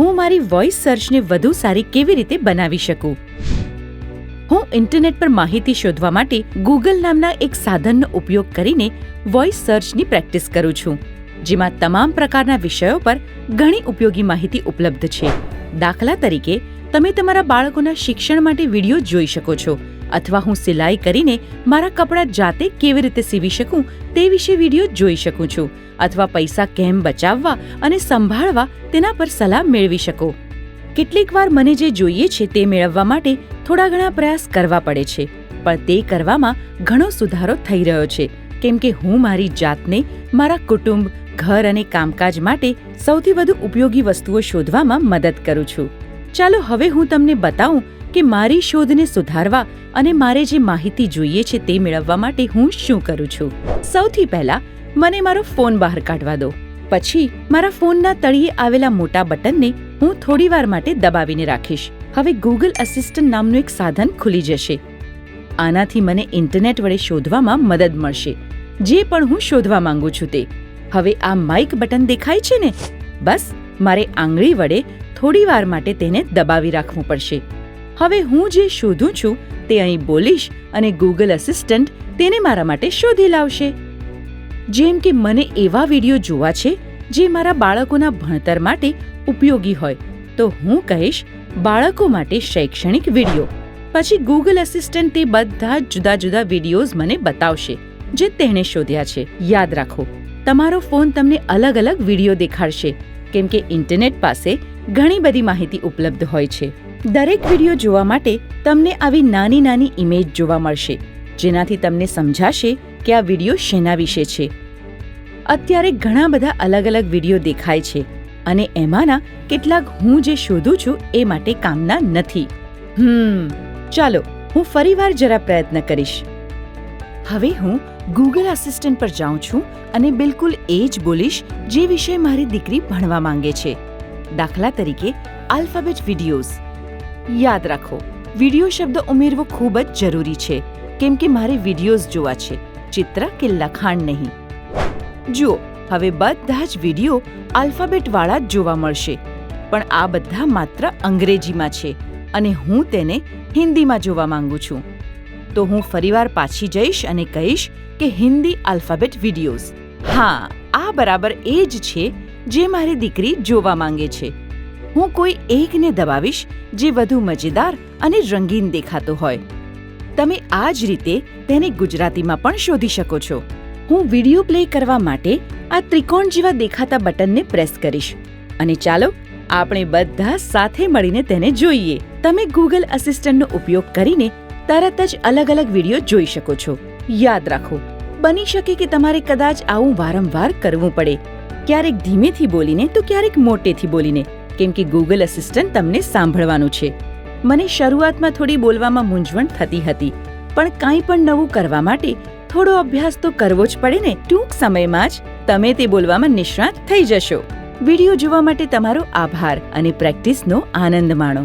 હું મારી વોઇસ સર્ચને વધુ સારી કેવી રીતે બનાવી શકું? હું ઇન્ટરનેટ પર માહિતી શોધવા માટે ગૂગલ નામના એક સાધનનો ઉપયોગ કરીને વોઇસ સર્ચની પ્રેક્ટિસ કરું છું, જેમાં તમામ પ્રકારના વિષયો પર ઘણી ઉપયોગી માહિતી ઉપલબ્ધ છે. દાખલા તરીકે તમે તમારા બાળકોના શિક્ષણ માટે વીડિયો જોઈ શકો છો અથવા હું સિલાઈ કરીને મારા કપડાં જાતે કેવી રીતે સીવી શકું તે વિશે વીડિયો જોઈ શકું છું અથવા પૈસા કેમ બચાવવા અને સંભાળવા તેના પર સલાહ મેળવી શકો. કેટલીક વાર મને જે જોઈએ છે તે મેળવવા માટે થોડા ઘણા પ્રયાસ કરવા પડે છે, પણ તે કરવામાં ઘણો સુધારો થઈ રહ્યો છે, કેમ કે હું મારી જાતને, મારા કુટુંબ, ઘર અને કામકાજ માટે સૌથી વધુ ઉપયોગી વસ્તુઓ શોધવામાં મદદ કરું છું. ચાલો હવે હું તમને બતાવું કે મારી શોધને સુધારવા અને મારે જે માહિતી જોઈએ છે તે મેળવવા માટે હું શું કરું છું. સૌથી પહેલા, મને મારો ફોન બહાર કાઢવા દો. પછી, મારા ફોનના તળિયે આવેલા મોટા બટનને હું થોડીવાર માટે દબાવીને રાખીશ. હવે ગૂગલ અસિસ્ટન્ટ નામનું એક સાધન ખુલી જશે. આનાથી મને ઇન્ટરનેટ વડે શોધવામાં મદદ મળશે. જે પણ હું શોધવા માંગુ છું તે. હવે આ માઇક બટન દેખાય છે ને? બસ, મારે આંગળી વડે થોડી વાર માટે તેને દબાવી રાખવું પડશે. હવે હું જે શોધું છું તે અહીં બોલીશ અને ગૂગલ અસિસ્ટન્ટ તેને મારા માટે શોધી લાવશે. જેમ કે મને એવા વીડિયો જોવા છે જે મારા બાળકોના ભણતર માટે ઉપયોગી હોય, તો હું કહીશ, બાળકો માટે શૈક્ષણિક વીડિયો. પછી ગૂગલ અસિસ્ટન્ટ તે બધા જુદા જુદા વિડીયોઝ મને બતાવશે, જે તેણે શોધ્યા છે. યાદ રાખો તમારો ફોન તમને અલગ અલગ વીડિયો દેખાડશે, કેમ કે ઇન્ટરનેટ પાસે ઘણી બધી માહિતી ઉપલબ્ધ હોય છે. દરેક વીડિયો જોવા માટે તમને આવી નાની નાની ઇમેજ જોવા મળશે, જેનાથી તમને સમજાશે કે આ વીડિયો શેના વિશે છે. અત્યારે ઘણા બધા અલગ અલગ વીડિયો દેખાય છે અને એમાંના કેટલાક હું જે શોધું છું એ માટે કામના નથી. હમ, ચાલો, હું ફરીવાર જરા પ્રયત્ન કરીશ. હવે હું ગૂગલ આસિસ્ટન્ટ પર જાઉં છું અને બિલકુલ એ જ બોલીશ જે વિષય મારી દીકરી ભણવા માંગે છે. દાખલા તરીકે આલ્ફાબેટ વિડીયોઝ યાદ રાખો વીડિયો શબ્દ ઉમેરવો ખૂબ જ જરૂરી છે, કેમ કે મારે વિડીયોઝ જોવા છે, ચિત્ર કે લખાણ નહીં. જુઓ, હવે બધા જ વીડિયો આલ્ફાબેટવાળા જ જોવા મળશે, પણ આ બધા માત્ર અંગ્રેજીમાં છે અને હું તેને હિન્દીમાં જોવા માંગુ છું. તો હું ફરીવાર પાછી જઈશ અને કહીશ કે હિન્દી આલ્ફાબેટ વિડીયોઝ. હા, આ બરાબર એ જ છે જે મારી દીકરી જોવા માંગે છે. હું કોઈ એકને દબાવીશ જે વધુ મજેદાર અને રંગીન દેખાતો હોય. તમે આ જ રીતે તેને ગુજરાતીમાં પણ શોધી શકો છો. હું વીડિયો પ્લે કરવા માટે આ ત્રિકોણ જેવા દેખાતા બટનને પ્રેસ કરીશ. અને ચાલો, આપણે બધા સાથે મળીને તેને જોઈએ. તમે ગૂગલ અસિસ્ટન્ટનો ઉપયોગ કરીને તરત જ અલગ અલગ વીડિયો જોઈ શકો છો. યાદ રાખો, બની શકે કે તમારે કદાચ આવું વારંવાર કરવું પડે. ક્યારેક ધીમેથી બોલીને તો ક્યારેક મોટેથી બોલીને, કેમ કે ગૂગલ અસિસ્ટન્ટ તમને સાંભળવાનું છે. મને શરૂઆતમાં થોડી બોલવામાં મૂંઝવણ થતી હતી, પણ કાંઈ પણ નવું કરવા માટે થોડો અભ્યાસ તો કરવો જ પડે ને, ટૂંક સમયમાં જ તમે તે બોલવામાં નિષ્ણાત થઈ જશો. વીડિયો જોવા માટે તમારો આભાર અને પ્રેક્ટિસનો આનંદ માણો.